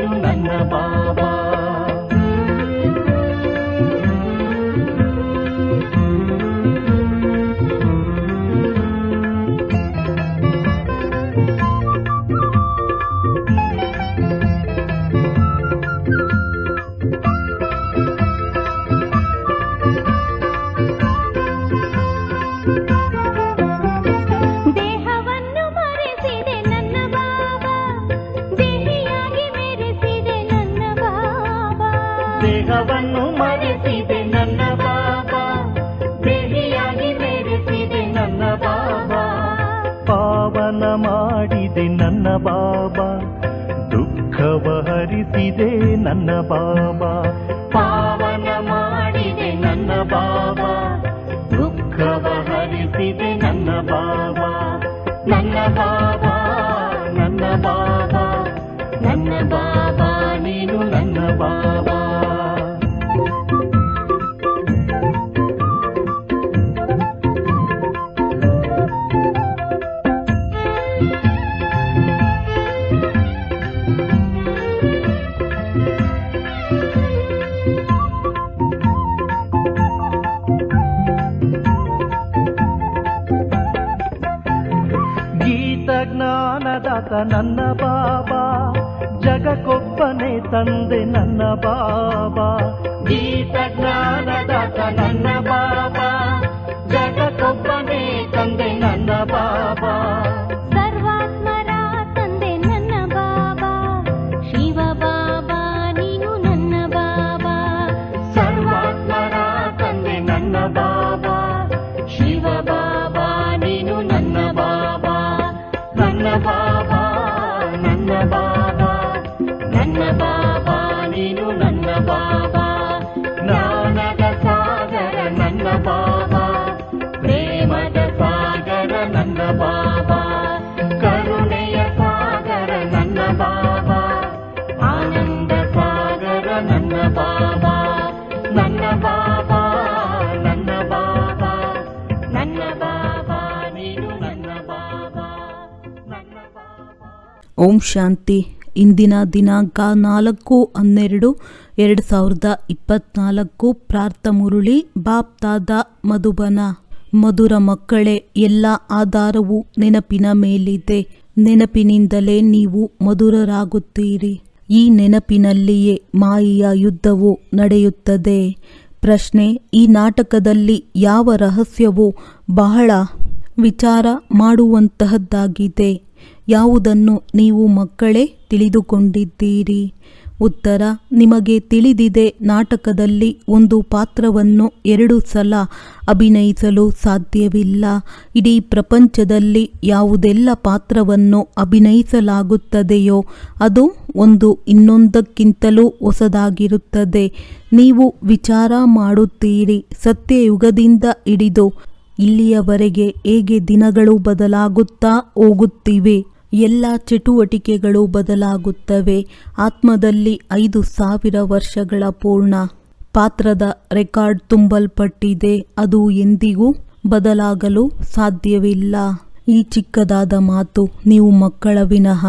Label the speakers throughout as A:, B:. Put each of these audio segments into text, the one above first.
A: ನೀನು ನನ್ನ ಬಾ ತಂದೆ ನನ್ನ ಜ್ಞಾನದ ಸಾಗರ ನನ್ನ ಬಾಬಾ. ಪ್ರೇಮದ ಸಾಗರ ನನ್ನ ಬಾಬಾ. ಕರುಣೆಯ ಸಾಗರ ನನ್ನ ಬಾಬಾ. ಆನಂದ ಸಾಗರ ನನ್ನ ಬಾಬಾ. ನನ್ನ ಬಾಬಾ ನನ್ನ ಬಾಬಾ. ನನ್ನ ಬಾಬಾ, ನೀನು ನನ್ನ ಬಾಬಾ. ನನ್ನ ಬಾಬಾ.
B: ಓಂ ಶಾಂತಿ. ಇಂದಿನ ದಿನಾಂಕ ನಾಲ್ಕು ಹನ್ನೆರಡು. ಎರಡು ಸಾವಿರದ ಇಪ್ಪತ್ನಾಲ್ಕು ಪ್ರಾರ್ಥ ಮುರುಳಿ ಬಾಪ್ತಾದ ಮಧುಬನ. ಮಧುರ ಮಕ್ಕಳೇ, ಎಲ್ಲ ಆಧಾರವು ನೆನಪಿನ ಮೇಲಿದೆ. ನೆನಪಿನಿಂದಲೇ ನೀವು ಮಧುರರಾಗುತ್ತೀರಿ. ಈ ನೆನಪಿನಲ್ಲಿಯೇ ಮಾಯಿಯ ಯುದ್ಧವು ನಡೆಯುತ್ತದೆ. ಪ್ರಶ್ನೆ, ಈ ನಾಟಕದಲ್ಲಿ ಯಾವ ರಹಸ್ಯವು ಬಹಳ ವಿಚಾರ ಮಾಡುವಂತಹದ್ದಾಗಿದೆ. ಯಾವುದನ್ನು ನೀವು ಮಕ್ಕಳೇ ತಿಳಿದುಕೊಂಡಿದ್ದೀರಿ? ಉತ್ತರ, ನಿಮಗೆ ತಿಳಿದಿದೆ ನಾಟಕದಲ್ಲಿ ಒಂದು ಪಾತ್ರವನ್ನು ಎರಡು ಸಲ ಅಭಿನಯಿಸಲು ಸಾಧ್ಯವಿಲ್ಲ. ಇಡೀ ಪ್ರಪಂಚದಲ್ಲಿ ಯಾವುದೆಲ್ಲ ಪಾತ್ರವನ್ನು ಅಭಿನಯಿಸಲಾಗುತ್ತದೆಯೋ ಅದು ಒಂದು ಇನ್ನೊಂದಕ್ಕಿಂತಲೂ ಹೊಸದಾಗಿರುತ್ತದೆ. ನೀವು ವಿಚಾರ ಮಾಡುತ್ತೀರಿ, ಸತ್ಯಯುಗದಿಂದ ಹಿಡಿದು ಇಲ್ಲಿಯವರೆಗೆ ಹೇಗೆ ದಿನಗಳು ಬದಲಾಗುತ್ತಾ ಹೋಗುತ್ತಿವೆ? ಎಲ್ಲ ಚಟುವಟಿಕೆಗಳು ಬದಲಾಗುತ್ತವೆ. ಆತ್ಮದಲ್ಲಿ ಐದು ಸಾವಿರ ವರ್ಷಗಳ ಪೂರ್ಣ ಪಾತ್ರದ ರೆಕಾರ್ಡ್ ತುಂಬಲ್ಪಟ್ಟಿದೆ. ಅದು ಎಂದಿಗೂ ಬದಲಾಗಲು ಸಾಧ್ಯವಿಲ್ಲ. ಈ ಚಿಕ್ಕದಾದ ಮಾತು ನೀವು ಮಕ್ಕಳ ವಿನಃ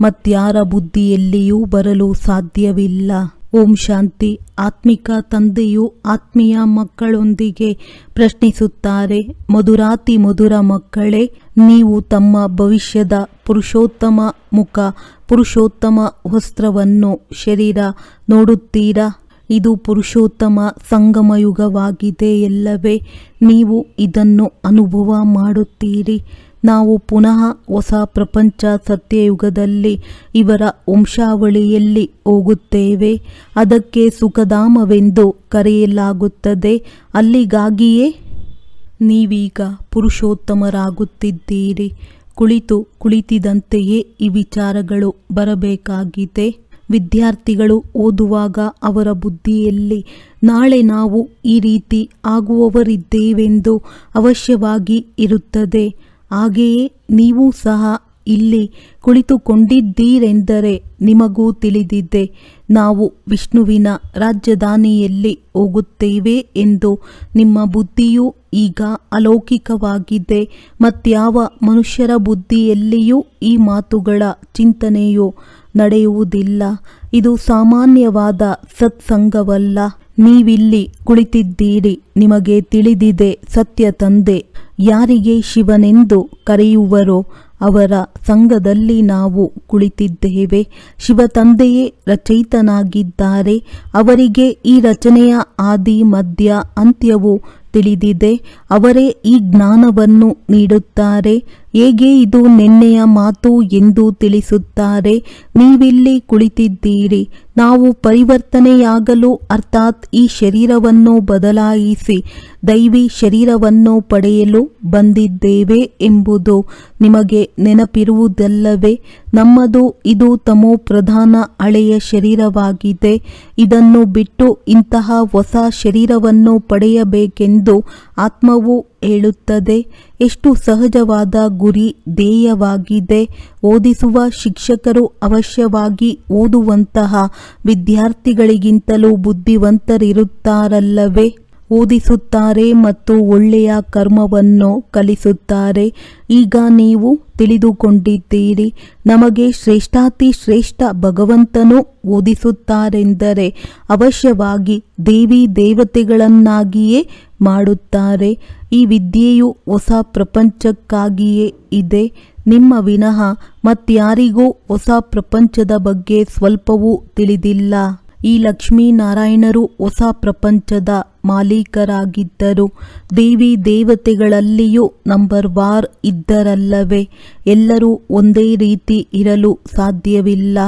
B: ಮತ್ಯಾರ ಬುದ್ಧಿಯಲ್ಲಿಯೂ ಬರಲು ಸಾಧ್ಯವಿಲ್ಲ. ಓಂ ಶಾಂತಿ. ಆತ್ಮಿಕ ತಂದೆಯು ಆತ್ಮೀಯ ಮಕ್ಕಳೊಂದಿಗೆ ಪ್ರಶ್ನಿಸುತ್ತಾರೆ, ಮಧುರಾತಿ ಮಧುರ ಮಕ್ಕಳೇ, ನೀವು ತಮ್ಮ ಭವಿಷ್ಯದ ಪುರುಷೋತ್ತಮ ಮುಖ, ಪುರುಷೋತ್ತಮ ವಸ್ತ್ರವನ್ನು ಶರೀರ ನೋಡುತ್ತೀರಾ? ಇದು ಪುರುಷೋತ್ತಮ ಸಂಗಮಯುಗವಾಗಿದೆ ಎಲ್ಲವೇ ನೀವು ಇದನ್ನು ಅನುಭವ ಮಾಡುತ್ತೀರಿ. ನಾವು ಪುನಃ ಹೊಸ ಪ್ರಪಂಚ ಸತ್ಯಯುಗದಲ್ಲಿ ಇವರ ವಂಶಾವಳಿಯಲ್ಲಿ ಹೋಗುತ್ತೇವೆ. ಅದಕ್ಕೆ ಸುಖಧಾಮವೆಂದು ಕರೆಯಲಾಗುತ್ತದೆ. ಅಲ್ಲಿಗಾಗಿಯೇ ನೀವೀಗ ಪುರುಷೋತ್ತಮರಾಗುತ್ತಿದ್ದೀರಿ. ಕುಳಿತು ಕುಳಿತಿದಂತೆಯೇ ಈ ವಿಚಾರಗಳು ಬರಬೇಕಾಗಿದೆ. ವಿದ್ಯಾರ್ಥಿಗಳು ಓದುವಾಗ ಅವರ ಬುದ್ಧಿಯಲ್ಲಿ, ನಾಳೆ ನಾವು ಈ ರೀತಿ ಆಗುವವರಿದ್ದೇವೆಂದು ಅವಶ್ಯವಾಗಿ ಇರುತ್ತದೆ. ಹಾಗೆಯೇ ನೀವು ಸಹ ಇಲ್ಲಿ ಕುಳಿತುಕೊಂಡಿದ್ದೀರೆಂದರೆ ನಿಮಗೂ ತಿಳಿದಿದ್ದೆ ನಾವು ವಿಷ್ಣುವಿನ ರಾಜಧಾನಿಯಲ್ಲಿ ಹೋಗುತ್ತೇವೆ ಎಂದು ನಿಮ್ಮ ಬುದ್ಧಿಯು ಈಗ ಅಲೌಕಿಕವಾಗಿದೆ. ಮತ್ಯಾವ ಮನುಷ್ಯರ ಬುದ್ಧಿಯಲ್ಲಿಯೂ ಈ ಮಾತುಗಳ ಚಿಂತನೆಯು ನಡೆಯುವುದಿಲ್ಲ. ಇದು ಸಾಮಾನ್ಯವಾದ ಸತ್ಸಂಗವಲ್ಲ. ನೀವಿಲ್ಲಿ ಕುಳಿತಿದ್ದೀರಿ, ನಿಮಗೆ ತಿಳಿದಿದೆ ಸತ್ಯ ತಂದೆ. ಯಾರಿಗೆ ಶಿವನೆಂದು ಕರೆಯುವರೋ ಅವರ ಸಂಘದಲ್ಲಿ ನಾವು ಕುಳಿತಿದ್ದೇವೆ. ಶಿವ ತಂದೆಯೇ ರಚಯಿತನಾಗಿದ್ದಾರೆ. ಅವರಿಗೆ ಈ ರಚನೆಯ ಆದಿ ಮಧ್ಯ ಅಂತ್ಯವು ತಿಳಿದಿದೆ. ಅವರೇ ಈ ಜ್ಞಾನವನ್ನು ನೀಡುತ್ತಾರೆ. ಹೇಗೆ ಇದು ನಿನ್ನೆಯ ಮಾತು ಎಂದು ತಿಳಿಸುತ್ತಾರೆ? ನೀವಿಲ್ಲಿ ಕುಳಿತಿದ್ದೀರಿ. ನಾವು ಪರಿವರ್ತನೆಯಾಗಲು ಅರ್ಥಾತ್ ಈ ಶರೀರವನ್ನು ಬದಲಾಯಿಸಿ ದೈವಿ ಶರೀರವನ್ನು ಪಡೆಯಲು ಬಂದಿದ್ದೇವೆ ಎಂಬುದು ನಿಮಗೆ ನೆನಪಿರುವುದಲ್ಲವೇ? ನಮ್ಮದು ಇದು ತಮೋ ಪ್ರಧಾನ ಹಳೆಯ ಶರೀರವಾಗಿದೆ. ಇದನ್ನು ಬಿಟ್ಟು ಇಂತಹ ಹೊಸ ಶರೀರವನ್ನು ಪಡೆಯಬೇಕೆಂದು ಆತ್ಮವು ಹೇಳುತ್ತದೆ. ಎಷ್ಟು ಸಹಜವಾದ ಗುರಿ ಧ್ಯೇಯವಾಗಿದೆ. ಓದಿಸುವ ಶಿಕ್ಷಕರು ಅವಶ್ಯವಾಗಿ ಓದುವಂತಹ ವಿದ್ಯಾರ್ಥಿಗಳಿಗಿಂತಲೂ ಬುದ್ಧಿವಂತರಿರುತ್ತಾರಲ್ಲವೇ? ಓದಿಸುತ್ತಾರೆ ಮತ್ತು ಒಳ್ಳೆಯ ಕರ್ಮವನ್ನು ಕಲಿಸುತ್ತಾರೆ. ಈಗ ನೀವು ತಿಳಿದುಕೊಂಡಿದ್ದೀರಿ, ನಮಗೆ ಶ್ರೇಷ್ಠಾತಿ ಶ್ರೇಷ್ಠ ಭಗವಂತನು ಓದಿಸುತ್ತಾರೆಂದರೆ ಅವಶ್ಯವಾಗಿ ದೇವಿ ದೇವತೆಗಳನ್ನಾಗಿಯೇ ಮಾಡುತ್ತಾರೆ. ಈ ವಿದ್ಯೆಯು ಹೊಸ ಪ್ರಪಂಚಕ್ಕಾಗಿಯೇ ಇದೆ. ನಿಮ್ಮ ವಿನಃ ಮತ್ಯಾರಿಗೂ ಹೊಸ ಪ್ರಪಂಚದ ಬಗ್ಗೆ ಸ್ವಲ್ಪವೂ ತಿಳಿದಿಲ್ಲ. ಈ ಲಕ್ಷ್ಮೀನಾರಾಯಣರು ಹೊಸ ಪ್ರಪಂಚದ ಮಾಲೀಕರಾಗಿದ್ದರು. ದೇವಿ ದೇವತೆಗಳಲ್ಲಿಯೂ ನಂಬರ್ ವಾರ್ ಇದ್ದರಲ್ಲವೇ. ಎಲ್ಲರೂ ಒಂದೇ ರೀತಿ ಇರಲು ಸಾಧ್ಯವಿಲ್ಲ.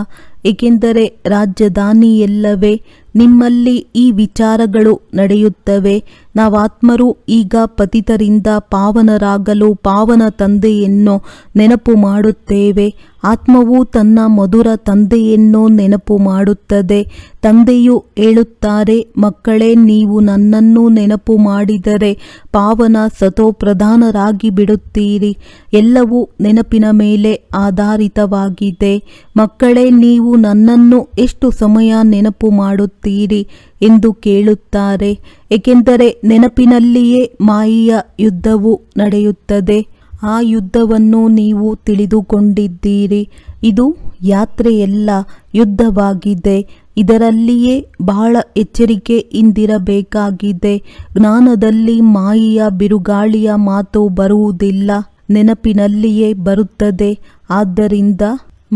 B: ಏಕೆಂದರೆ ರಾಜಧಾನಿಯಲ್ಲವೇ ನಿಮ್ಮಲ್ಲಿ ಈ ವಿಚಾರಗಳು ನಡೆಯುತ್ತವೆ. ನಾವಾತ್ಮರು ಈಗ ಪತಿತರಿಂದ ಪಾವನರಾಗಲು ಪಾವನ ತಂದೆಯನ್ನು ನೆನಪು ಮಾಡುತ್ತೇವೆ. ಆತ್ಮವು ತನ್ನ ಮಧುರ ತಂದೆಯನ್ನು ನೆನಪು ಮಾಡುತ್ತದೆ. ತಂದೆಯು ಹೇಳುತ್ತಾರೆ, ಮಕ್ಕಳೇ, ನೀವು ನನ್ನನ್ನು ನೆನಪು ಮಾಡಿದರೆ ಪಾವನ ಸತೋ ಪ್ರಧಾನರಾಗಿ ಬಿಡುತ್ತೀರಿ. ಎಲ್ಲವೂ ನೆನಪಿನ ಮೇಲೆ ಆಧಾರಿತವಾಗಿದೆ. ಮಕ್ಕಳೇ, ನೀವು ನನ್ನನ್ನು ಎಷ್ಟು ಸಮಯ ನೆನಪು ಮಾಡುತ್ತೀರಿ ಎಂದು ಕೇಳುತ್ತಾರೆ. ಏಕೆಂದರೆ ನೆನಪಿನಲ್ಲಿಯೇ ಮಾಯಿಯ ಯುದ್ಧವು ನಡೆಯುತ್ತದೆ. ಆ ಯುದ್ಧವನ್ನು ನೀವು ತಿಳಿದುಕೊಂಡಿದ್ದೀರಿ. ಇದು ಯಾತ್ರೆಯೆಲ್ಲ, ಯುದ್ಧವಾಗಿದೆ. ಇದರಲ್ಲಿಯೇ ಬಹಳ ಎಚ್ಚರಿಕೆ ಇಂದಿರಬೇಕಾಗಿದೆ. ಜ್ಞಾನದಲ್ಲಿ ಮಾಯಿಯ ಬಿರುಗಾಳಿಯ ಮಾತು ಬರುವುದಿಲ್ಲ. ನೆನಪಿನಲ್ಲಿಯೇ ಬರುತ್ತದೆ. ಆದ್ದರಿಂದ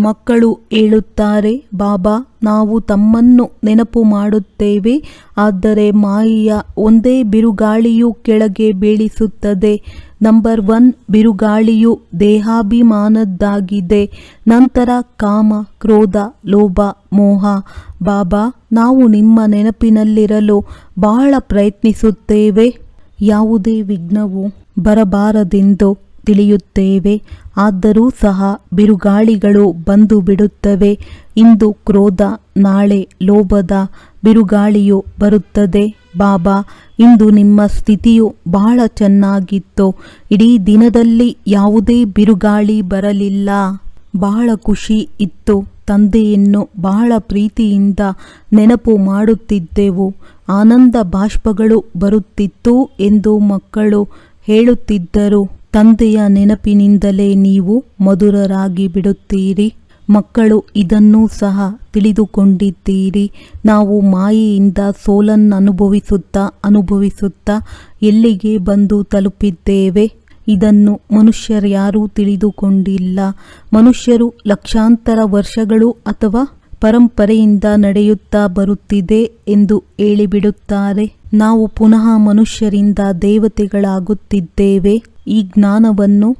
B: ಮಕ್ಕಳು ಹೇಳುತ್ತಾರೆ, ಬಾಬಾ, ನಾವು ತಮ್ಮನ್ನು ನೆನಪು ಮಾಡುತ್ತೇವೆ, ಆದರೆ ಮಾಯಿಯ ಒಂದೇ ಬಿರುಗಾಳಿಯು ಕೆಳಗೆ ಬೀಳಿಸುತ್ತದೆ. Number one ಬಿರುಗಾಳಿಯು ದೇಹಾಭಿಮಾನದ್ದಾಗಿದೆ. ನಂತರ ಕಾಮ, ಕ್ರೋಧ, ಲೋಭ, ಮೋಹ. ಬಾಬಾ, ನಾವು ನಿಮ್ಮ ನೆನಪಿನಲ್ಲಿರಲು ಬಹಳ ಪ್ರಯತ್ನಿಸುತ್ತೇವೆ. ಯಾವುದೇ ವಿಘ್ನವು ಬರಬಾರದೆಂದು ತಿಳಿಯುತ್ತೇವೆ. ಆದರೂ ಸಹ ಬಿರುಗಾಳಿಗಳು ಬಂದು ಬಿಡುತ್ತವೆ. ಇಂದು ಕ್ರೋಧ, ನಾಳೆ ಲೋಭದ ಬಿರುಗಾಳಿಯು ಬರುತ್ತದೆ. ಬಾಬಾ, ಇಂದು ನಿಮ್ಮ ಸ್ಥಿತಿಯು ಬಹಳ ಚೆನ್ನಾಗಿತ್ತು. ಇಡೀ ದಿನದಲ್ಲಿ ಯಾವುದೇ ಬಿರುಗಾಳಿ ಬರಲಿಲ್ಲ. ಬಹಳ ಖುಷಿ ಇತ್ತು. ತಂದೆಯನ್ನು ಬಹಳ ಪ್ರೀತಿಯಿಂದ ನೆನಪು ಮಾಡುತ್ತಿದ್ದೆವು. ಆನಂದ ಬಾಷ್ಪಗಳು ಬರುತ್ತಿತ್ತು ಎಂದು ಮಕ್ಕಳು ಹೇಳುತ್ತಿದ್ದರು. ತಂದೆಯ ನೆನಪಿನಿಂದಲೇ ನೀವು ಮಧುರರಾಗಿ ಬಿಡುತ್ತೀರಿ. ಮಕ್ಕಳು ಇದನ್ನೂ ಸಹ ತಿಳಿದುಕೊಂಡಿದ್ದೀರಿ. ನಾವು ಮಾಯೆಯಿಂದ ಸೋಲನ್ನು ಅನುಭವಿಸುತ್ತಾ ಅನುಭವಿಸುತ್ತಾ ಎಲ್ಲಿಗೆ ಬಂದು ತಲುಪಿದ್ದೇವೆ? ಇದನ್ನು ಮನುಷ್ಯರ್ಯಾರೂ ತಿಳಿದುಕೊಂಡಿಲ್ಲ. ಮನುಷ್ಯರು ಲಕ್ಷಾಂತರ ವರ್ಷಗಳು ಅಥವಾ ಪರಂಪರೆಯಿಂದ ನಡೆಯುತ್ತಾ ಬರುತ್ತಿದೆ ಎಂದು ಹೇಳಿಬಿಡುತ್ತಾರೆ. ನಾವು ಪುನಃ ಮನುಷ್ಯರಿಂದ ದೇವತೆಗಳಾಗುತ್ತಿದ್ದೇವೆ. ಈ ಜ್ಞಾನವನ್ನು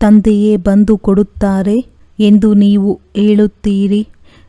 B: ತಂದೆಯೇ ಬಂದು ಕೊಡುತ್ತಾರೆ ಎಂದು ನೀವು ಹೇಳುತ್ತೀರಿ.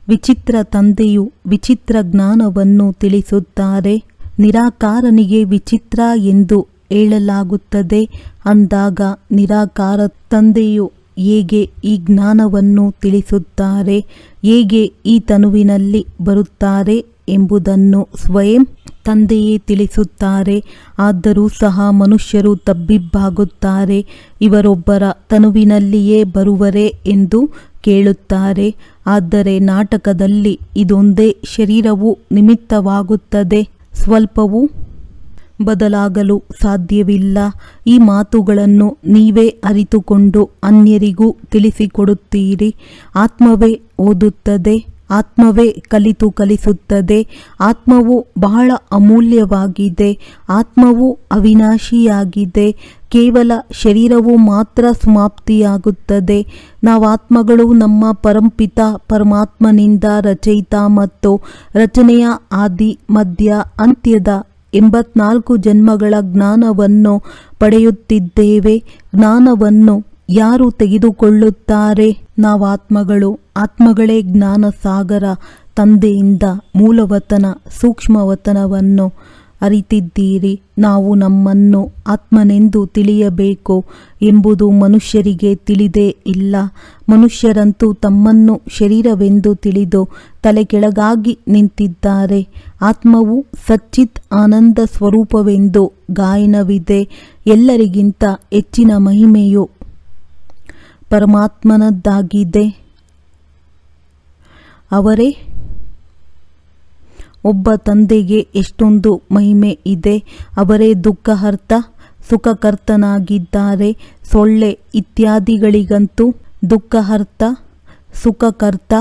B: ವಿಚಿತ್ರ ತಂದೆಯು ವಿಚಿತ್ರ ಜ್ಞಾನವನ್ನು ತಿಳಿಸುತ್ತಾರೆ. ನಿರಾಕಾರನಿಗೆ ವಿಚಿತ್ರ ಎಂದು ಹೇಳಲಾಗುತ್ತದೆ. ಅಂದಾಗ ನಿರಾಕಾರ ತಂದೆಯು ಹೇಗೆ ಈ ಜ್ಞಾನವನ್ನು ತಿಳಿಸುತ್ತಾರೆ? ಹೇಗೆ ಈ ತನುವಿನಲ್ಲಿ ಬರುತ್ತಾರೆ? ಎಂಬುದನ್ನು ಸ್ವಯಂ ತಂದೆಯೇ ತಿಳಿಸುತ್ತಾರೆ. ಆದರೂ ಸಹ ಮನುಷ್ಯರು ತಬ್ಬಿಬ್ಬಾಗುತ್ತಾರೆ. ಇವರೊಬ್ಬರ ತನುವಿನಲ್ಲಿಯೇ ಬರುವರೆ ಎಂದು ಕೇಳುತ್ತಾರೆ. ಆದರೆ ನಾಟಕದಲ್ಲಿ ಇದೊಂದೇ ಶರೀರವು ನಿಮಿತ್ತವಾಗುತ್ತದೆ. ಸ್ವಲ್ಪವೂ ಬದಲಾಗಲು ಸಾಧ್ಯವಿಲ್ಲ. ಈ ಮಾತುಗಳನ್ನು ನೀವೇ ಅರಿತುಕೊಂಡು ಅನ್ಯರಿಗೂ ತಿಳಿಸಿಕೊಡುತ್ತೀರಿ. ಆತ್ಮವೇ ಓದುತ್ತದೆ. ಆತ್ಮವೇ ಕಲಿತು ಕಲಿಸುತ್ತದೆ. ಆತ್ಮವು ಬಹಳ ಅಮೂಲ್ಯವಾಗಿದೆ. ಆತ್ಮವು ಅವಿನಾಶಿಯಾಗಿದೆ. ಕೇವಲ ಶರೀರವು ಮಾತ್ರ ಸಮಾಪ್ತಿಯಾಗುತ್ತದೆ. ನಾವು ಆತ್ಮಗಳು ನಮ್ಮ ಪರಂಪಿತ ಪರಮಾತ್ಮನಿಂದ ರಚಯಿತ ಮತ್ತು ರಚನೆಯ ಆದಿ, ಮಧ್ಯ, ಅಂತ್ಯದ ಎಂಬತ್ನಾಲ್ಕು ಜನ್ಮಗಳ ಜ್ಞಾನವನ್ನು ಪಡೆಯುತ್ತಿದ್ದೇವೆ. ಜ್ಞಾನವನ್ನು ಯಾರು ತೆಗೆದುಕೊಳ್ಳುತ್ತಾರೆ? ನಾವಾತ್ಮಗಳು, ಆತ್ಮಗಳೇ ಜ್ಞಾನ ಸಾಗರ ತಂದೆಯಿಂದ ಮೂಲವತನ, ಸೂಕ್ಷ್ಮವತನವನ್ನು ಅರಿತಿದ್ದೀರಿ. ನಾವು ನಮ್ಮನ್ನು ಆತ್ಮನೆಂದು ತಿಳಿಯಬೇಕು ಎಂಬುದು ಮನುಷ್ಯರಿಗೆ ತಿಳಿದೇ ಇಲ್ಲ. ಮನುಷ್ಯರಂತೂ ತಮ್ಮನ್ನು ಶರೀರವೆಂದು ತಿಳಿದು ತಲೆ ಕೆಳಗಾಗಿ ನಿಂತಿದ್ದಾರೆ. ಆತ್ಮವು ಸಚ್ಚಿತ್ ಆನಂದ ಸ್ವರೂಪವೆಂದು ಗಾಯನವಿದೆ. ಎಲ್ಲರಿಗಿಂತ ಹೆಚ್ಚಿನ ಮಹಿಮೆಯು ಪರಮಾತ್ಮನದ್ದಾಗಿದೆ. ಅವರೇ, ಒಬ್ಬ ತಂದೆಗೆ ಎಷ್ಟೊಂದು ಮಹಿಮೆ ಇದೆ. ಅವರೇ ದುಃಖಹರ್ತ, ಸುಖಕರ್ತನಾಗಿದ್ದಾರೆ. ಸೊಳ್ಳೆ ಇತ್ಯಾದಿಗಳಿಗಂತೂ ದುಃಖಹರ್ತ, ಸುಖಕರ್ತ,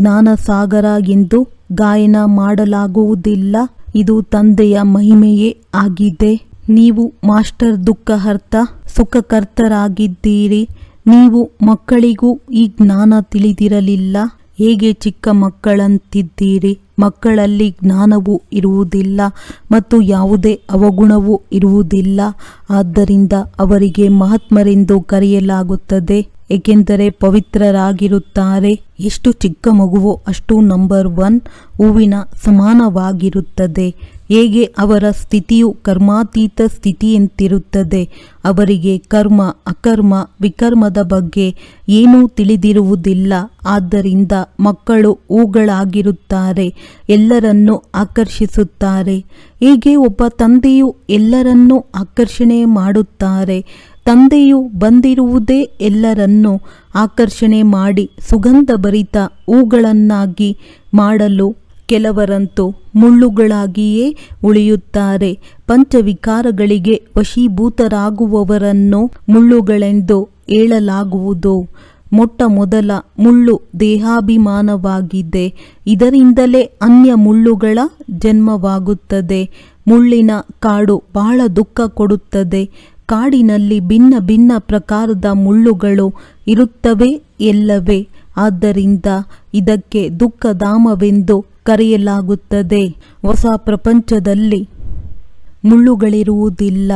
B: ಜ್ಞಾನಸಾಗರ ಎಂದು ಗಾಯನ ಮಾಡಲಾಗುವುದಿಲ್ಲ. ಇದು ತಂದೆಯ ಮಹಿಮೆಯೇ ಆಗಿದೆ. ನೀವು ಮಾಸ್ಟರ್ ದುಃಖಹರ್ತ, ಸುಖಕರ್ತರಾಗಿದ್ದೀರಿ. ನೀವು ಮಕ್ಕಳಿಗೂ ಈ ಜ್ಞಾನ ತಿಳಿದಿರಲಿಲ್ಲ? ಹೇಗೆ ಚಿಕ್ಕ ಮಕ್ಕಳಂತಿದ್ದೀರಿ? ಮಕ್ಕಳಲ್ಲಿ ಜ್ಞಾನವೂ ಇರುವುದಿಲ್ಲ ಮತ್ತು ಯಾವುದೇ ಅವಗುಣವೂ ಇರುವುದಿಲ್ಲ. ಆದ್ದರಿಂದ ಅವರಿಗೆ ಮಹಾತ್ಮರೆಂದು ಕರೆಯಲಾಗುತ್ತದೆ. ಏಕೆಂದರೆ ಪವಿತ್ರರಾಗಿರುತ್ತಾರೆ. ಎಷ್ಟು ಚಿಕ್ಕ ಮಗುವೋ ಅಷ್ಟು ನಂಬರ್ ಒನ್ ಹೂವಿನ ಸಮಾನವಾಗಿರುತ್ತದೆ. ಹೇಗೆ ಅವರ ಸ್ಥಿತಿಯು ಕರ್ಮಾತೀತ ಸ್ಥಿತಿಯಂತಿರುತ್ತದೆ? ಅವರಿಗೆ ಕರ್ಮ, ಅಕರ್ಮ, ವಿಕರ್ಮದ ಬಗ್ಗೆ ಏನೂ ತಿಳಿದಿರುವುದಿಲ್ಲ. ಆದ್ದರಿಂದ ಮಕ್ಕಳು ಹೂಗಳಾಗಿರುತ್ತಾರೆ, ಎಲ್ಲರನ್ನು ಆಕರ್ಷಿಸುತ್ತಾರೆ. ಹೀಗೆ ಒಬ್ಬ ತಂದೆಯು ಎಲ್ಲರನ್ನೂ ಆಕರ್ಷಣೆ ಮಾಡುತ್ತಾರೆ. ತಂದೆಯು ಬಂದಿರುವುದೇ ಎಲ್ಲರನ್ನೂ ಆಕರ್ಷಣೆ ಮಾಡಿ ಸುಗಂಧಭರಿತ ಹೂಗಳನ್ನಾಗಿ ಮಾಡಲು ಕೆಲವರಂತೂ ಮುಳ್ಳುಗಳಾಗಿಯೇ ಉಳಿಯುತ್ತಾರೆ. ಪಂಚವಿಕಾರಗಳಿಗೆ ವಶೀಭೂತರಾಗುವವರನ್ನು ಮುಳ್ಳುಗಳೆಂದು ಹೇಳಲಾಗುವುದು. ಮೊಟ್ಟ ಮೊದಲ ಮುಳ್ಳು ದೇಹಾಭಿಮಾನವಾಗಿದೆ. ಇದರಿಂದಲೇ ಅನ್ಯ ಮುಳ್ಳುಗಳ ಜನ್ಮವಾಗುತ್ತದೆ. ಮುಳ್ಳಿನ ಕಾಡು ಬಹಳ ದುಃಖ ಕೊಡುತ್ತದೆ. ಕಾಡಿನಲ್ಲಿ ಭಿನ್ನ ಭಿನ್ನ ಪ್ರಕಾರದ ಮುಳ್ಳುಗಳು ಇರುತ್ತವೆ ಎಲ್ಲವೇ. ಆದ್ದರಿಂದ ಇದಕ್ಕೆ ದುಃಖಧಾಮವೆಂದು ಕರೆಯಲಾಗುತ್ತದೆ. ಹೊಸ ಪ್ರಪಂಚದಲ್ಲಿ ಮುಳ್ಳುಗಳಿರುವುದಿಲ್ಲ.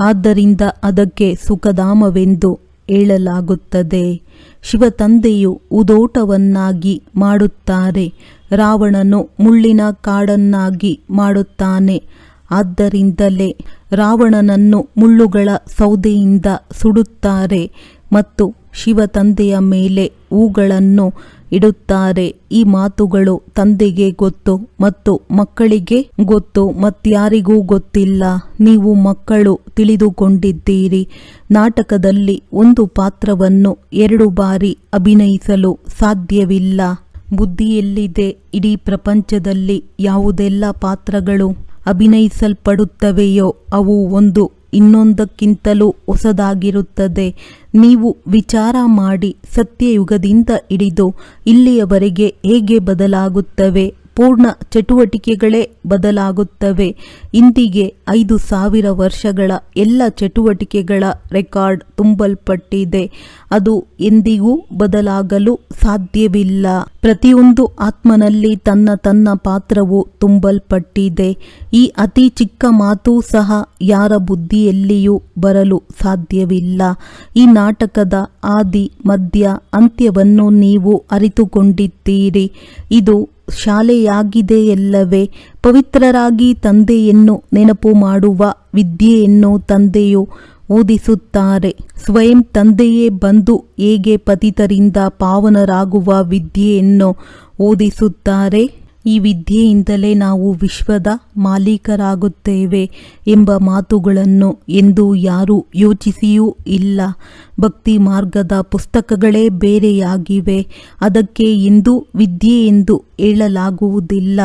B: ಆದ್ದರಿಂದ ಅದಕ್ಕೆ ಸುಖಧಾಮವೆಂದು ಹೇಳಲಾಗುತ್ತದೆ. ಶಿವ ತಂದೆಯು ಉದೋಟವನ್ನಾಗಿ ಮಾಡುತ್ತಾರೆ. ರಾವಣನು ಮುಳ್ಳಿನ ಕಾಡನ್ನಾಗಿ ಮಾಡುತ್ತಾನೆ. ಆದ್ದರಿಂದಲೇ ರಾವಣನನ್ನು ಮುಳ್ಳುಗಳ ಸೌದೆಯಿಂದ ಸುಡುತ್ತಾರೆ ಮತ್ತು ಶಿವ ತಂದೆಯ ಮೇಲೆ ಹೂಗಳನ್ನು ಇಡುತ್ತಾರೆ. ಈ ಮಾತುಗಳು ತಂದೆಗೆ ಗೊತ್ತು ಮತ್ತು ಮಕ್ಕಳಿಗೆ ಗೊತ್ತು ಮತ್ಯಾರಿಗೂ ಗೊತ್ತಿಲ್ಲ. ನೀವು ಮಕ್ಕಳು ತಿಳಿದುಕೊಂಡಿದ್ದೀರಿ. ನಾಟಕದಲ್ಲಿ ಒಂದು ಪಾತ್ರವನ್ನು ಎರಡು ಬಾರಿ ಅಭಿನಯಿಸಲು ಸಾಧ್ಯವಿಲ್ಲ. ಬುದ್ಧಿಯಲ್ಲಿದೆ. ಇಡೀ ಪ್ರಪಂಚದಲ್ಲಿ ಯಾವುದೆಲ್ಲ ಪಾತ್ರಗಳು ಅಭಿನಯಿಸಲ್ಪಡುತ್ತವೆಯೋ ಅವು ಒಂದು ಇನ್ನೊಂದಕ್ಕಿಂತಲೂ ಹೊಸದಾಗಿರುತ್ತದೆ. ನೀವು ವಿಚಾರ ಮಾಡಿ ಸತ್ಯಯುಗದಿಂದ ಹಿಡಿದು ಇಲ್ಲಿಯವರೆಗೆ ಹೇಗೆ ಬದಲಾಗುತ್ತವೆ? ಪೂರ್ಣ ಚಟುವಟಿಕೆಗಳೇ ಬದಲಾಗುತ್ತವೆ. ಇಂದಿಗೆ ಐದು ಸಾವಿರ ವರ್ಷಗಳ ಎಲ್ಲ ಚಟುವಟಿಕೆಗಳ ರೆಕಾರ್ಡ್ ತುಂಬಲ್ಪಟ್ಟಿದೆ. ಅದು ಎಂದಿಗೂ ಬದಲಾಗಲು ಸಾಧ್ಯವಿಲ್ಲ. ಪ್ರತಿಯೊಂದು ಆತ್ಮನಲ್ಲಿ ತನ್ನ ತನ್ನ ಪಾತ್ರವು ತುಂಬಲ್ಪಟ್ಟಿದೆ. ಈ ಅತಿ ಚಿಕ್ಕ ಮಾತು ಸಹ ಯಾರ ಬುದ್ಧಿಯಲ್ಲಿಯೂ ಬರಲು ಸಾಧ್ಯವಿಲ್ಲ. ಈ ನಾಟಕದ ಆದಿ, ಮಧ್ಯ, ಅಂತ್ಯವನ್ನು ನೀವು ಅರಿತುಕೊಂಡಿದ್ದೀರಿ. ಇದು ಶಾಲೆಯಾಗಿದೆಯಲ್ಲವೇ? ಪವಿತ್ರರಾಗಿ ತಂದೆಯನ್ನು ನೆನಪು ಮಾಡುವ ವಿದ್ಯೆಯನ್ನು ತಂದೆಯು ಓದಿಸುತ್ತಾರೆ. ಸ್ವಯಂ ತಂದೆಯೇ ಬಂದು ಹೇಗೆ ಪತಿತರಿಂದ ಪಾವನರಾಗುವ ವಿದ್ಯೆಯನ್ನು ಓದಿಸುತ್ತಾರೆ? ಈ ವಿದ್ಯೆಯಿಂದಲೇ ನಾವು ವಿಶ್ವದ ಮಾಲೀಕರಾಗುತ್ತೇವೆ ಎಂಬ ಮಾತುಗಳನ್ನು ಎಂದು ಯಾರೂ ಯೋಚಿಸಿಯೂ ಇಲ್ಲ. ಭಕ್ತಿ ಮಾರ್ಗದ ಪುಸ್ತಕಗಳೇ ಬೇರೆಯಾಗಿವೆ. ಅದಕ್ಕೆ ಎಂದೂ ವಿದ್ಯೆ ಎಂದು ಹೇಳಲಾಗುವುದಿಲ್ಲ.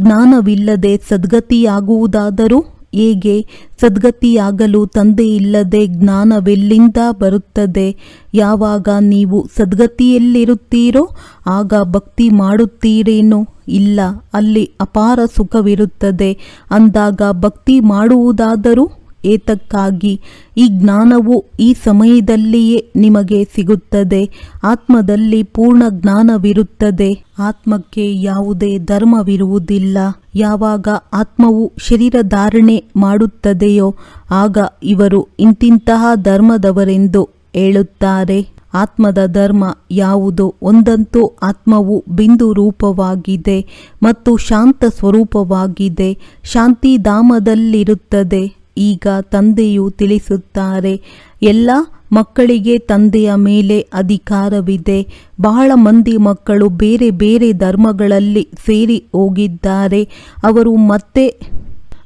B: ಜ್ಞಾನವಿಲ್ಲದೆ ಸದ್ಗತಿಯಾಗುವುದಾದರೂ ಹೇಗೆ? ಸದ್ಗತಿಯಾಗಲು ತಂದೆ ಇಲ್ಲದೆ ಜ್ಞಾನವೆಲ್ಲಿಂದ ಬರುತ್ತದೆ? ಯಾವಾಗ ನೀವು ಸದ್ಗತಿಯಲ್ಲಿರುತ್ತೀರೋ, ಆಗ ಭಕ್ತಿ ಮಾಡುತ್ತೀರೇನೋ? ಇಲ್ಲ, ಅಲ್ಲಿ ಅಪಾರ ಸುಖವಿರುತ್ತದೆ. ಅಂದಾಗ ಭಕ್ತಿ ಮಾಡುವುದಾದರೂ ಏತಕ್ಕಾಗಿ ಈ ಜ್ಞಾನವು ಈ ಸಮಯದಲ್ಲಿಯೇ ನಿಮಗೆ ಸಿಗುತ್ತದೆ, ಆತ್ಮದಲ್ಲಿ ಪೂರ್ಣ ಜ್ಞಾನವಿರುತ್ತದೆ. ಆತ್ಮಕ್ಕೆ ಯಾವುದೇ ಧರ್ಮವಿರುವುದಿಲ್ಲ. ಯಾವಾಗ ಆತ್ಮವು ಶರೀರ ಧಾರಣೆ ಮಾಡುತ್ತದೆಯೋ, ಆಗ ಇವರು ಇಂತಿಂತಹ ಧರ್ಮದವರೆಂದು ಹೇಳುತ್ತಾರೆ. ಆತ್ಮದ ಧರ್ಮ ಯಾವುದು? ಒಂದಂತೂ ಆತ್ಮವು ಬಿಂದು ರೂಪವಾಗಿದೆ ಮತ್ತು ಶಾಂತ ಸ್ವರೂಪವಾಗಿದೆ. ಶಾಂತಿಧಾಮದಲ್ಲಿರುತ್ತದೆ ಈಗ ತಂದೆಯು ತಿಳಿಸುತ್ತಾರೆ, ಎಲ್ಲ ಮಕ್ಕಳಿಗೆ ತಂದೆಯ ಮೇಲೆ ಅಧಿಕಾರವಿದೆ. ಬಹಳ ಮಂದಿ ಮಕ್ಕಳು ಬೇರೆ ಬೇರೆ ಧರ್ಮಗಳಲ್ಲಿ ಸೇರಿ ಹೋಗಿದ್ದಾರೆ. ಅವರು ಮತ್ತೆ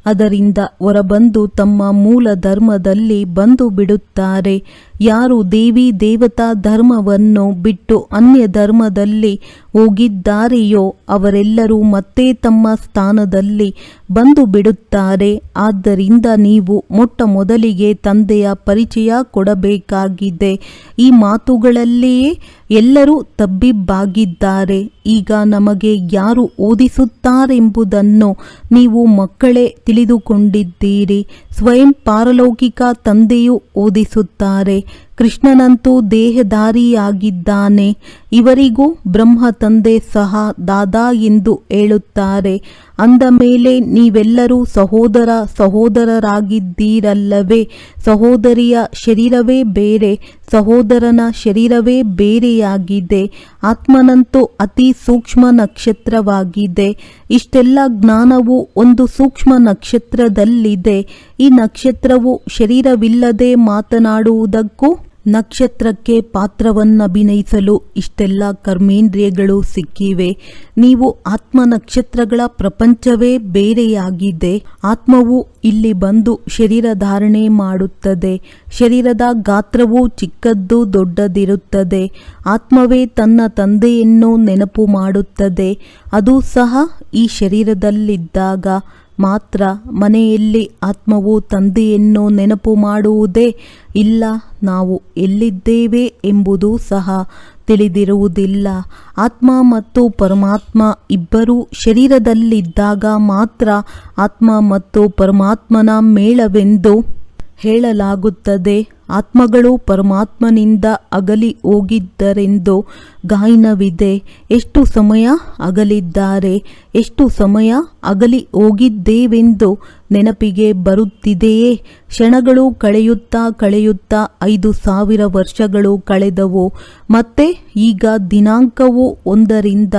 B: ಅದರಿಂದ ಹೊರಬಂದು ತಮ್ಮ ಮೂಲ ಧರ್ಮದಲ್ಲಿ ಬಂದು ಬಿಡುತ್ತಾರೆ. ಯಾರು ದೇವಿ ದೇವತಾ ಧರ್ಮವನ್ನು ಬಿಟ್ಟು ಅನ್ಯ ಧರ್ಮದಲ್ಲಿ ಹೋಗಿದ್ದಾರೆಯೋ ಅವರೆಲ್ಲರೂ ಮತ್ತೆ ತಮ್ಮ ಸ್ಥಾನದಲ್ಲಿ ಬಂದು ಬಿಡುತ್ತಾರೆ. ಆದ್ದರಿಂದ ನೀವು ಮೊಟ್ಟ ಮೊದಲಿಗೆ ತಂದೆಯ ಪರಿಚಯ ಕೊಡಬೇಕಾಗಿದೆ. ಈ ಮಾತುಗಳಲ್ಲಿಯೇ ಎಲ್ಲರೂ ತಬ್ಬಿಬ್ಬಾಗಿದ್ದಾರೆ. ಈಗ ನಮಗೆ ಯಾರು ಓದಿಸುತ್ತಾರೆಂಬುದನ್ನು ನೀವು ಮಕ್ಕಳೇ ತಿಳಿದುಕೊಂಡಿದ್ದೀರಿ. ಸ್ವಯಂ ಪಾರಲೌಕಿಕ ತಂದೆಯು ಓದಿಸುತ್ತಾರೆ. ಕೃಷ್ಣನಂತೂ ದೇಹಧಾರಿಯಾಗಿದ್ದಾನೆ. ಇವರಿಗೂ ಬ್ರಹ್ಮ ತಂದೆ ಸಹ ದಾದಾ ಎಂದು ಹೇಳುತ್ತಾರೆ. ಅಂದ ಮೇಲೆ ನೀವೆಲ್ಲರೂ ಸಹೋದರ ಸಹೋದರರಾಗಿದ್ದೀರಲ್ಲವೇ? ಸಹೋದರಿಯ ಶರೀರವೇ ಬೇರೆ, ಸಹೋದರನ ಶರೀರವೇ ಬೇರೆಯಾಗಿದೆ. ಆತ್ಮನಂತೂ ಅತಿ ಸೂಕ್ಷ್ಮ ನಕ್ಷತ್ರವಾಗಿದೆ. ಇಷ್ಟೆಲ್ಲ ಜ್ಞಾನವು ಒಂದು ಸೂಕ್ಷ್ಮ ನಕ್ಷತ್ರದಲ್ಲಿದೆ. ಈ ನಕ್ಷತ್ರವು ಶರೀರವಿಲ್ಲದೆ ಮಾತನಾಡುವುದಕ್ಕೂ ನಕ್ಷತ್ರಕ್ಕೆ ಪಾತ್ರವನ್ನಭಿನಯಿಸಲು ಇಷ್ಟೆಲ್ಲ ಕರ್ಮೇಂದ್ರಿಯಗಳು ಸಿಕ್ಕಿವೆ. ನೀವು ಆತ್ಮ ನಕ್ಷತ್ರಗಳ ಪ್ರಪಂಚವೇ ಬೇರೆಯಾಗಿದೆ. ಆತ್ಮವು ಇಲ್ಲಿ ಬಂದು ಶರೀರ ಧಾರಣೆ ಮಾಡುತ್ತದೆ. ಶರೀರದ ಗಾತ್ರವು ಚಿಕ್ಕದ್ದು ದೊಡ್ಡದಿರುತ್ತದೆ. ಆತ್ಮವೇ ತನ್ನ ತಂದೆಯನ್ನು ನೆನಪು ಮಾಡುತ್ತದೆ. ಅದು ಸಹ ಈ ಶರೀರದಲ್ಲಿದ್ದಾಗ. ಮಾತ್ರ ಮನೆಯಲ್ಲಿ ಆತ್ಮವು ತಂದೆಯನ್ನು ನೆನಪು ಮಾಡುವುದೇ ಇಲ್ಲ, ನಾವು ಎಲ್ಲಿದ್ದೇವೆ ಎಂಬುದು ಸಹ ತಿಳಿದಿರುವುದಿಲ್ಲ. ಆತ್ಮ ಮತ್ತು ಪರಮಾತ್ಮ ಇಬ್ಬರೂ ಶರೀರದಲ್ಲಿದ್ದಾಗ ಮಾತ್ರ ಆತ್ಮ ಮತ್ತು ಪರಮಾತ್ಮನ ಮೇಳವೆಂದು ಹೇಳಲಾಗುತ್ತದೆ. ಆತ್ಮಗಳು ಪರಮಾತ್ಮನಿಂದ ಅಗಲಿ ಹೋಗಿದ್ದರೆಂದು ಗಾಯನವಿದೆ. ಎಷ್ಟು ಸಮಯ ಅಗಲಿದ್ದಾರೆ ಎಷ್ಟು ಸಮಯ ಅಗಲಿ ಹೋಗಿದ್ದೇವೆಂದು ನೆನಪಿಗೆ ಬರುತ್ತಿದೆಯೇ? ಕ್ಷಣಗಳು ಕಳೆಯುತ್ತಾ ಕಳೆಯುತ್ತಾ ಐದು ಸಾವಿರ ವರ್ಷಗಳು ಕಳೆದವು. ಮತ್ತೆ ಈಗ ದಿನಾಂಕವು ಒಂದರಿಂದ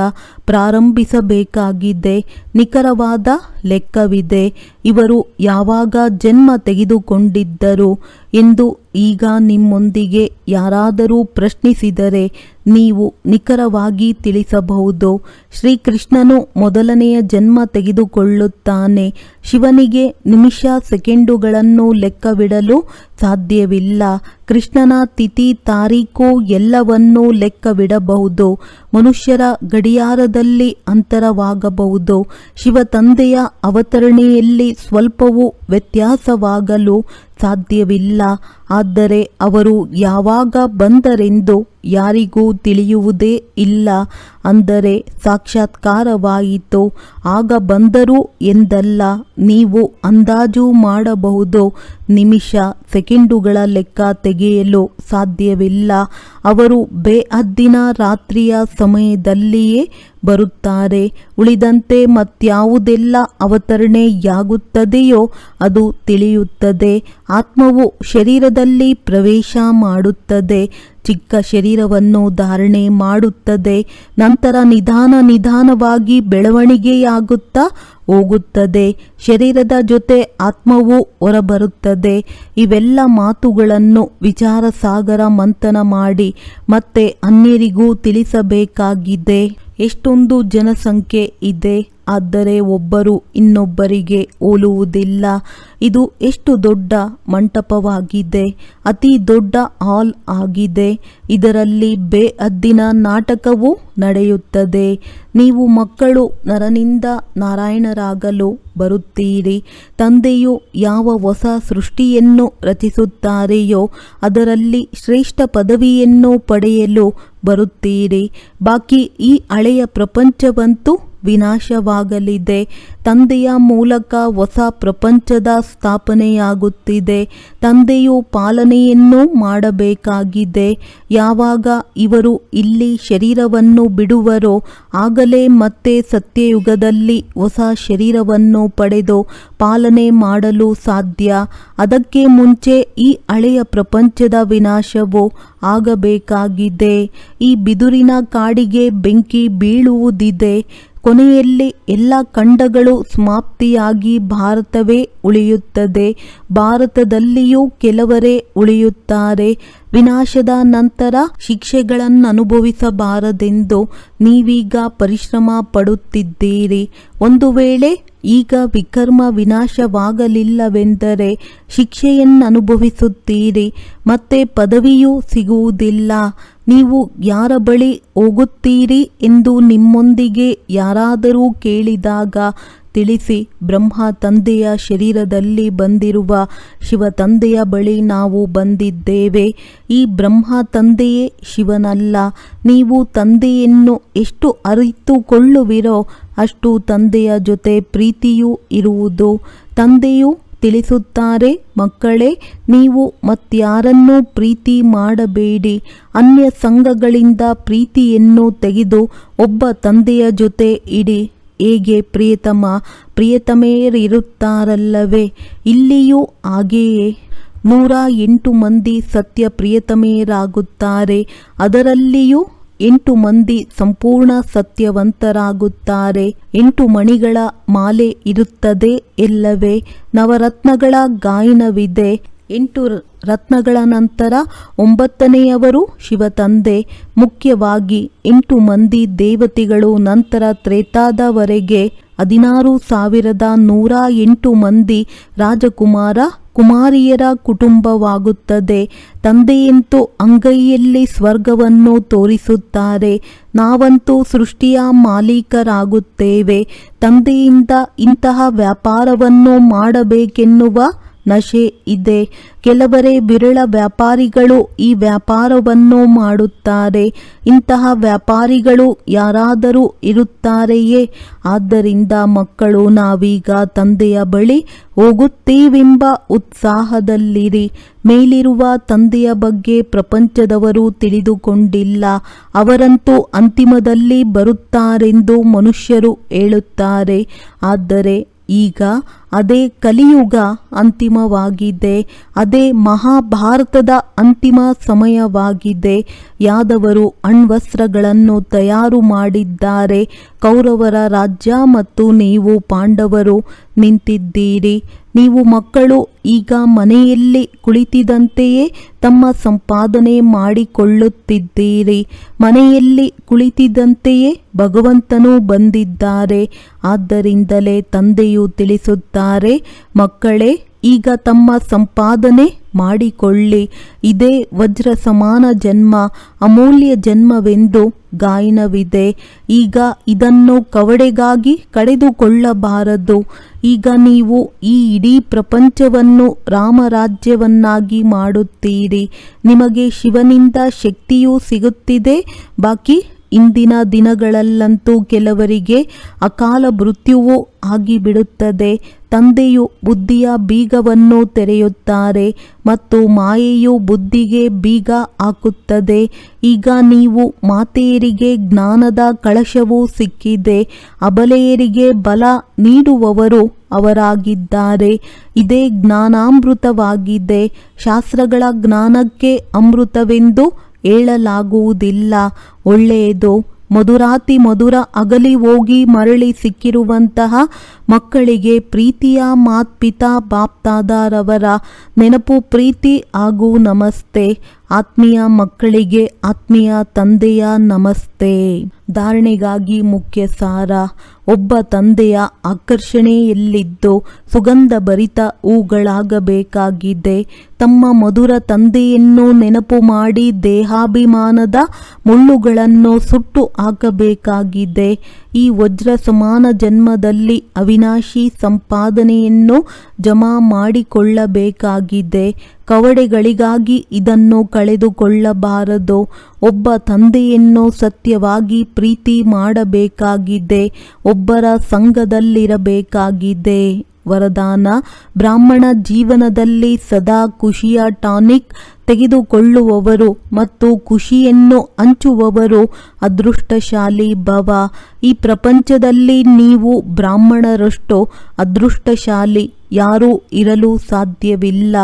B: ಪ್ರಾರಂಭಿಸಬೇಕಾಗಿದೆ. ನಿಖರವಾದ ಲೆಕ್ಕವಿದೆ. ಇವರು ಯಾವಾಗ ಜನ್ಮ ತೆಗೆದುಕೊಂಡಿದ್ದರು ಎಂದು ಈಗ ನಿಮ್ಮೊಂದಿಗೆ ಯಾರಾದರೂ ಪ್ರಶ್ನಿಸಿದರೆ ನೀವು ನಿಖರವಾಗಿ ತಿಳಿಸಬಹುದು. ಶ್ರೀಕೃಷ್ಣನು ಮೊದಲನೆಯ ಜನ್ಮ ತೆಗೆದುಕೊಳ್ಳುತ್ತಾನೆ. ಶಿವನಿಗೆ ನಿಮಿಷ ಸೆಕೆಂಡುಗಳನ್ನು ಲೆಕ್ಕವಿಡಲು ಸಾಧ್ಯವಿಲ್ಲ. ಕೃಷ್ಣನ ತಿಥಿ ತಾರೀಕು ಎಲ್ಲವನ್ನೂ ಲೆಕ್ಕವಿಡಬಹುದು. ಮನುಷ್ಯರ ಗಡಿಯಾರದಲ್ಲಿ ಅಂತರವಾಗಬಹುದು. ಶಿವ ತಂದೆಯ ಅವತರಣೆಯಲ್ಲಿ ಸ್ವಲ್ಪವೂ ವ್ಯತ್ಯಾಸವಾಗಲು ಸಾಧ್ಯವಿಲ್ಲ. ಆದರೆ ಅವರು ಯಾವಾಗ ಬಂದರೆಂದು ಯಾರಿಗೂ ತಿಳಿಯುವುದೇ ಇಲ್ಲ. ಅಂದರೆ ಸಾಕ್ಷಾತ್ಕಾರವಾಯಿತು. ಆಗ ಬಂದರು ಎಂದಲ್ಲ, ನೀವು ಅಂದಾಜು ಮಾಡಬಹುದು? ನಿಮಿಷ, ಸೆಕೆಂಡುಗಳ ಲೆಕ್ಕ ತೆಗೆಯಲು ಸಾಧ್ಯವಿಲ್ಲ. ಅವರು ಬೇಹದ್ದಿನ ರಾತ್ರಿಯ ಸಮಯದಲ್ಲಿಯೇ ಬರುತ್ತಾರೆ. ಉಳಿದಂತೆ ಮತ್ಯಾವುದೆಲ್ಲ ಅವತರಣೆಯಾಗುತ್ತದೆಯೋ ಅದು ತಿಳಿಯುತ್ತದೆ. ಆತ್ಮವು ಶರೀರದಲ್ಲಿ ಪ್ರವೇಶ ಮಾಡುತ್ತದೆ. ಚಿಕ್ಕ ಶರೀರವನ್ನು ಧಾರಣೆ ಮಾಡುತ್ತದೆ. ನಂತರ ನಿಧಾನ ನಿಧಾನವಾಗಿ ಬೆಳವಣಿಗೆಯಾಗುತ್ತಾ ಹೋಗುತ್ತದೆ. ಶರೀರದ ಜೊತೆ ಆತ್ಮವು ಹೊರಬರುತ್ತದೆ. ಇವೆಲ್ಲ ಮಾತುಗಳನ್ನು ವಿಚಾರ ಸಾಗರ ಮಂಥನ ಮಾಡಿ ಮತ್ತೆ ಅನ್ಯರಿಗೂ ತಿಳಿಸಬೇಕಾಗಿದೆ. ಎಷ್ಟೊಂದು ಜನಸಂಖ್ಯೆ ಇದೆ, ಆದರೆ ಒಬ್ಬರು ಇನ್ನೊಬ್ಬರಿಗೆ ಹೋಲುವುದಿಲ್ಲ. ಇದು ಎಷ್ಟು ದೊಡ್ಡ ಮಂಟಪವಾಗಿದೆ. ಅತಿ ದೊಡ್ಡ ಹಾಲ್ ಆಗಿದೆ. ಇದರಲ್ಲಿ ಬೇಅದ್ದಿನ ನಾಟಕವು ನಡೆಯುತ್ತದೆ. ನೀವು ಮಕ್ಕಳು ನರನಿಂದ ನಾರಾಯಣರಾಗಲು ಬರುತ್ತೀರಿ. ತಂದೆಯು ಯಾವ ಹೊಸ ಸೃಷ್ಟಿಯನ್ನು ರಚಿಸುತ್ತಾರೆಯೋ ಅದರಲ್ಲಿ ಶ್ರೇಷ್ಠ ಪದವಿಯನ್ನು ಪಡೆಯಲು ಬರುತ್ತೀರಿ. ಬಾಕಿ ಈ ಹಳೆಯ ಪ್ರಪಂಚವಂತೂ ವಿನಾಶವಾಗಲಿದೆ. ತಂದೆಯ ಮೂಲಕ ಹೊಸ ಪ್ರಪಂಚದ ಸ್ಥಾಪನೆಯಾಗುತ್ತಿದೆ. ತಂದೆಯು ಪಾಲನೆಯನ್ನು ಮಾಡಬೇಕಾಗಿದೆ. ಯಾವಾಗ ಇವರು ಇಲ್ಲಿ ಶರೀರವನ್ನು ಬಿಡುವರೋ, ಆಗಲೇ ಮತ್ತೆ ಸತ್ಯಯುಗದಲ್ಲಿ ಹೊಸ ಶರೀರವನ್ನು ಪಡೆದು ಪಾಲನೆ ಮಾಡಲು ಸಾಧ್ಯ. ಅದಕ್ಕೆ ಮುಂಚೆ ಈ ಹಳೆಯ ಪ್ರಪಂಚದ ವಿನಾಶವು ಆಗಬೇಕಾಗಿದೆ. ಈ ಬಿದುರಿನ ಕಾಡಿಗೆ ಬೆಂಕಿ ಬೀಳುವುದಿದೆ. ಕೊನೆಯಲ್ಲಿ ಎಲ್ಲ ಖಂಡಗಳು ಸಮಾಪ್ತಿಯಾಗಿ ಭಾರತವೇ ಉಳಿಯುತ್ತದೆ. ಭಾರತದಲ್ಲಿಯೂ ಕೆಲವರೇ ಉಳಿಯುತ್ತಾರೆ. ವಿನಾಶದ ನಂತರ ಶಿಕ್ಷೆಗಳನ್ನು ಅನುಭವಿಸಬಾರದೆಂದು ನೀವೀಗ ಪರಿಶ್ರಮ ಪಡುತ್ತಿದ್ದೀರಿ. ಒಂದು ವೇಳೆ ಈಗ ವಿಕರ್ಮ ವಿನಾಶವಾಗಲಿಲ್ಲವೆಂದರೆ ಶಿಕ್ಷೆಯನ್ನು ಅನುಭವಿಸುತ್ತೀರಿ ಮತ್ತೆ ಪದವಿಯೂ ಸಿಗುವುದಿಲ್ಲ. ನೀವು ಯಾರ ಬಳಿ ಹೋಗುತ್ತೀರಿ ಎಂದು ನಿಮ್ಮೊಂದಿಗೆ ಯಾರಾದರೂ ಕೇಳಿದಾಗ ತಿಳಿಸಿ. ಬ್ರಹ್ಮ ತಂದೆಯ ಶರೀರದಲ್ಲಿ ಬಂದಿರುವ ಶಿವ ತಂದೆಯ ಬಳಿ ನಾವು ಬಂದಿದ್ದೇವೆ. ಈ ಬ್ರಹ್ಮ ತಂದೆಯೇ ಶಿವನಲ್ಲ. ನೀವು ತಂದೆಯನ್ನು ಎಷ್ಟು ಅರಿತುಕೊಳ್ಳುವಿರೋ ಅಷ್ಟು ತಂದೆಯ ಜೊತೆ ಪ್ರೀತಿಯೂ ಇರುವುದು. ತಂದೆಯು ತಿಳಿಸುತ್ತಾರೆ, ಮಕ್ಕಳೇ, ನೀವು ಮತ್ತಾರನ್ನೂ ಪ್ರೀತಿ ಮಾಡಬೇಡಿ. ಅನ್ಯ ಸಂಘಗಳಿಂದ ಪ್ರೀತಿಯನ್ನು ತೆಗೆದು ಒಬ್ಬ ತಂದೆಯ ಜೊತೆ ಇಡಿ. ಹೇಗೆ ಪ್ರಿಯತಮ? ಪ್ರಿಯತಮೆಯರಿರುತ್ತಾರಲ್ಲವೇ? ಇಲ್ಲಿಯೂ ಹಾಗೆಯೇ. ನೂರ ಎಂಟು ಮಂದಿ ಸತ್ಯ ಪ್ರಿಯತಮೆಯರಾಗುತ್ತಾರೆ. ಅದರಲ್ಲಿಯೂ ಎಂಟು ಮಂದಿ ಸಂಪೂರ್ಣ ಸತ್ಯವಂತರಾಗುತ್ತಾರೆ. ಎಂಟು ಮಣಿಗಳ ಮಾಲೆ ಇರುತ್ತದೆ ಇಲ್ಲವೇ ನವರತ್ನಗಳ ಗಾಯನವಿದೆ. ಎಂಟು ರತ್ನಗಳ ನಂತರ ಒಂಬತ್ತನೆಯವರು ಶಿವತಂದೆ. ಮುಖ್ಯವಾಗಿ ಎಂಟು ಮಂದಿ ದೇವತೆಗಳು ನಂತರ ತ್ರೇತಾದವರೆಗೆ ಹದಿನಾರು ಸಾವಿರದ ನೂರ ಎಂಟು ಮಂದಿ ರಾಜಕುಮಾರ ಕುಮಾರಿಯರ ಕುಟುಂಬವಾಗುತ್ತದೆ. ತಂದೆಯಂತೂ ಅಂಗೈಯಲ್ಲಿ ಸ್ವರ್ಗವನ್ನು ತೋರಿಸುತ್ತಾರೆ. ನಾವಂತೂ ಸೃಷ್ಟಿಯ ಮಾಲೀಕರಾಗುತ್ತೇವೆ. ತಂದೆಯಿಂದ ಇಂತಹ ವ್ಯಾಪಾರವನ್ನು ಮಾಡಬೇಕೆನ್ನುವ ನಶೆ ಇದೆ. ಕೆಲವರೇ ಬಿರಳ ವ್ಯಾಪಾರಿಗಳು ಈ ವ್ಯಾಪಾರವನ್ನು ಮಾಡುತ್ತಾರೆ. ಇಂತಹ ವ್ಯಾಪಾರಿಗಳು ಯಾರಾದರೂ ಇರುತ್ತಾರೆಯೇ? ಆದ್ದರಿಂದ ಮಕ್ಕಳು, ನಾವೀಗ ತಂದೆಯ ಬಳಿ ಹೋಗುತ್ತೀವೆಂಬ ಉತ್ಸಾಹದಲ್ಲಿರಿ. ಮೇಲಿರುವ ತಂದೆಯ ಬಗ್ಗೆ ಪ್ರಪಂಚದವರು ತಿಳಿದುಕೊಂಡಿಲ್ಲ. ಅವರಂತೂ ಅಂತಿಮದಲ್ಲಿ ಬರುತ್ತಾರೆಂದು ಮನುಷ್ಯರು ಹೇಳುತ್ತಾರೆ. ಆದರೆ ಈಗ ಅದೇ ಕಲಿಯುಗ ಅಂತಿಮವಾಗಿದೆ, ಅದೇ ಮಹಾಭಾರತದ ಅಂತಿಮ ಸಮಯವಾಗಿದೆ. ಯಾದವರು ಅಣ್ವಸ್ತ್ರಗಳನ್ನು ತಯಾರು ಮಾಡಿದ್ದಾರೆ. ಕೌರವರ ರಾಜ್ಯ ಮತ್ತು ನೀವು ಪಾಂಡವರು ನಿಂತಿದ್ದೀರಿ. ನೀವು ಮಕ್ಕಳು ಈಗ ಮನೆಯಲ್ಲಿ ಕುಳಿತಿದಂತೆಯೇ ತಮ್ಮ ಸಂಪಾದನೆ ಮಾಡಿಕೊಳ್ಳುತ್ತಿದ್ದೀರಿ. ಮನೆಯಲ್ಲಿ ಕುಳಿತಿದಂತೆಯೇ ಭಗವಂತನು ಬಂದಿದ್ದಾರೆ. ಆದ್ದರಿಂದಲೇ ತಂದೆಯು ತಿಳಿಸುತ್ತಾರೆ, ಮಕ್ಕಳೇ, ಈಗ ತಮ್ಮ ಸಂಪಾದನೆ ಮಾಡಿಕೊಳ್ಳಿ. ಇದೇ ವಜ್ರ ಸಮಾನ ಜನ್ಮ, ಅಮೂಲ್ಯ ಜನ್ಮವೆಂದು ಗಾಯನವಿದೆ. ಈಗ ಇದನ್ನು ಕವಡೆಗಾಗಿ ಕಳೆದುಕೊಳ್ಳಬಾರದು. ಈಗ ನೀವು ಈ ಇಡೀ ಪ್ರಪಂಚವನ್ನು ರಾಮರಾಜ್ಯವನ್ನಾಗಿ ಮಾಡುತ್ತೀರಿ. ನಿಮಗೆ ಶಿವನಿಂದ ಶಕ್ತಿಯೂ ಸಿಗುತ್ತಿದೆ. ಬಾಕಿ ಇಂದಿನ ದಿನಗಳಲ್ಲಂತೂ ಕೆಲವರಿಗೆ ಅಕಾಲ ಮೃತ್ಯುವು ಆಗಿಬಿಡುತ್ತದೆ. ತಂದೆಯು ಬುದ್ಧಿಯ ಬೀಗವನ್ನು ತೆರೆಯುತ್ತಾರೆ ಮತ್ತು ಮಾಯೆಯು ಬುದ್ಧಿಗೆ ಬೀಗ ಹಾಕುತ್ತದೆ. ಈಗ ನೀವು ಮಾತೆಯರಿಗೆ ಜ್ಞಾನದ ಕಳಶವು ಸಿಕ್ಕಿದೆ. ಅಬಲೆಯರಿಗೆ ಬಲ ನೀಡುವವರು ಅವರಾಗಿದ್ದಾರೆ. ಇದೇ ಜ್ಞಾನಾಮೃತವಾಗಿದೆ. ಶಾಸ್ತ್ರಗಳ ಜ್ಞಾನಕ್ಕೆ ಅಮೃತವೆಂದು ಹೇಳಲಾಗುವುದಿಲ್ಲ. ಒಳ್ಳೆಯದು. ಮಧುರಾತಿ ಮಧುರ ಅಗಲಿ ಹೋಗಿ ಮರಳಿ ಸಿಕ್ಕಿರುವಂತಹ ಮಕ್ಕಳಿಗೆ ಪ್ರೀತಿಯ ಮಾತ್ಪಿತಾ ಬಾಪ್ತಾದಾರವರ ನೆನಪು, ಪ್ರೀತಿ ಹಾಗೂ ನಮಸ್ತೆ. ಆತ್ಮೀಯ ಮಕ್ಕಳಿಗೆ ಆತ್ಮೀಯ ತಂದೆಯ ನಮಸ್ತೆ. ಧಾರಣೆಗಾಗಿ ಮುಖ್ಯ ಸಾರ ಒಬ್ಬ ತಂದೆಯ ಆಕರ್ಷಣೆಯಲ್ಲಿದ್ದು ಸುಗಂಧ ಭರಿತ ಹೂಗಳಾಗಬೇಕಾಗಿದೆ. ತಮ್ಮ ಮಧುರ ತಂದೆಯನ್ನು ನೆನಪು ಮಾಡಿ ದೇಹಾಭಿಮಾನದ ಮುಳ್ಳುಗಳನ್ನು ಸುಟ್ಟು ಹಾಕಬೇಕಾಗಿದೆ. ಈ ವಜ್ರ ಸಮಾನ ಜನ್ಮದಲ್ಲಿ ಅವಿನಾಶಿ ಸಂಪಾದನೆಯನ್ನು ಜಮಾ ಮಾಡಿಕೊಳ್ಳಬೇಕಾಗಿದೆ. ಕವಡೆಗಳಿಗಾಗಿ ಇದನ್ನು ಕಳೆದುಕೊಳ್ಳಬಾರದು. ಒಬ್ಬ ತಂದೆಯನ್ನು ಸತ್ಯವಾಗಿ ಪ್ರೀತಿ ಮಾಡಬೇಕಾಗಿದೆ, ಒಬ್ಬರ ಸಂಘದಲ್ಲಿರಬೇಕಾಗಿದೆ. ವರದಾನ, ಬ್ರಾಹ್ಮಣ ಜೀವನದಲ್ಲಿ ಸದಾ ಖುಷಿಯ ಟಾನಿಕ್ ತೆಗೆದುಕೊಳ್ಳುವವರು ಮತ್ತು ಖುಷಿಯನ್ನು ಹಂಚುವವರು ಅದೃಷ್ಟಶಾಲಿ ಭವ. ಈ ಪ್ರಪಂಚದಲ್ಲಿ ನೀವು ಬ್ರಾಹ್ಮಣರಷ್ಟು ಅದೃಷ್ಟಶಾಲಿ ಯಾರೂ ಇರಲು ಸಾಧ್ಯವಿಲ್ಲ.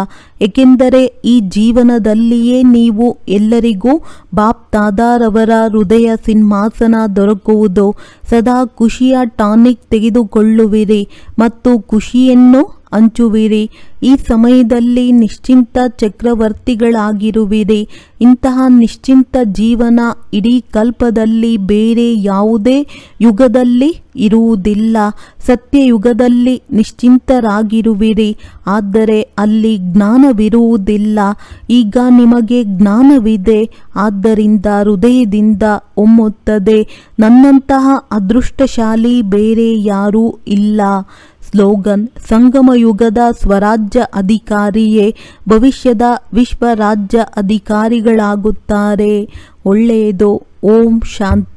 B: ಏಕೆಂದರೆ ಈ ಜೀವನದಲ್ಲಿಯೇ ನೀವು ಎಲ್ಲರಿಗೂ ಬಾಪ್ ತಾದಾರವರ ಹೃದಯ ಸಿಂಹಾಸನ ದೊರಕುವುದು. ಸದಾ ಖುಷಿಯ ಟಾನಿಕ್ ತೆಗೆದುಕೊಳ್ಳುವಿರಿ ಮತ್ತು ಖುಷಿಯನ್ನು ಹಂಚುವಿರಿ ಈ ಸಮಯದಲ್ಲಿ ನಿಶ್ಚಿಂತ ಚಕ್ರವರ್ತಿಗಳಾಗಿರುವಿರಿ. ಇಂತಹ ನಿಶ್ಚಿಂತ ಜೀವನ ಇಡೀ ಕಲ್ಪದಲ್ಲಿ ಬೇರೆ ಯಾವುದೇ ಯುಗದಲ್ಲಿ ಇರುವುದಿಲ್ಲ. ಸತ್ಯಯುಗದಲ್ಲಿ ನಿಶ್ಚಿಂತರಾಗಿರುವಿರಿ. ಆದರೆ ಅಲ್ಲಿ ಜ್ಞಾನವಿರುವುದಿಲ್ಲ. ಈಗ ನಿಮಗೆ ಜ್ಞಾನವಿದೆ. ಆದ್ದರಿಂದ ಹೃದಯದಿಂದ ಒಮ್ಮುತ್ತದೆ. ನನ್ನಂತಹ ಅದೃಷ್ಟಶಾಲಿ ಬೇರೆ ಯಾರೂ ಇಲ್ಲ. ಸ್ಲೋಗನ್ ಸಂಗಮ ಯುಗದ ಸ್ವರಾಜ್ಯ ಅಧಿಕಾರಿಯೇ ಭವಿಷ್ಯದ ವಿಶ್ವ ರಾಜ್ಯ ಅಧಿಕಾರಿಗಳಾಗುತ್ತಾರೆ. ಒಳ್ಳೆಯದು. ಓಂ ಶಾಂತಿ.